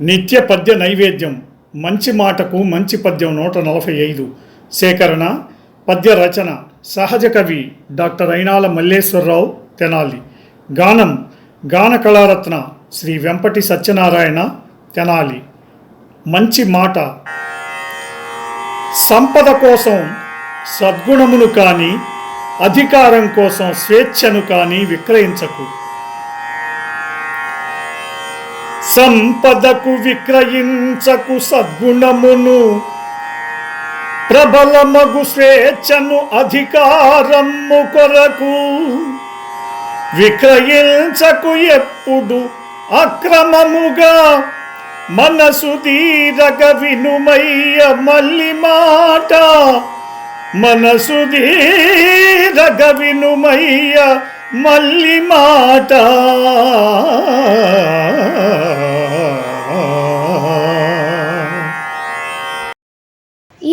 నిత్య పద్య నైవేద్యం. మంచి మాటకు మంచి పద్యం నూట నలభై ఐదు. సేకరణ పద్య రచన సహజ కవి డాక్టర్ అయినాల మల్లేశ్వరరావు తెనాలి. గానం గాన కళారత్న శ్రీ వెంపటి సత్యనారాయణ తెనాలి. మంచి మాట. సంపద కోసం సద్గుణమును కానీ అధికారం కోసం స్వేచ్ఛను కానీ విక్రయించకు. సంపదకు విక్రయించకు సద్గుణమును. ప్రబలమగు స్వేచ్ఛను అధికారము కొరకు విక్రయించకు ఎప్పుడు అక్రమముగా. మనసు దీరగ వినుమయ్య మల్లి మాట. మనసు దీరగ వినుమయ్య మల్లి మాట.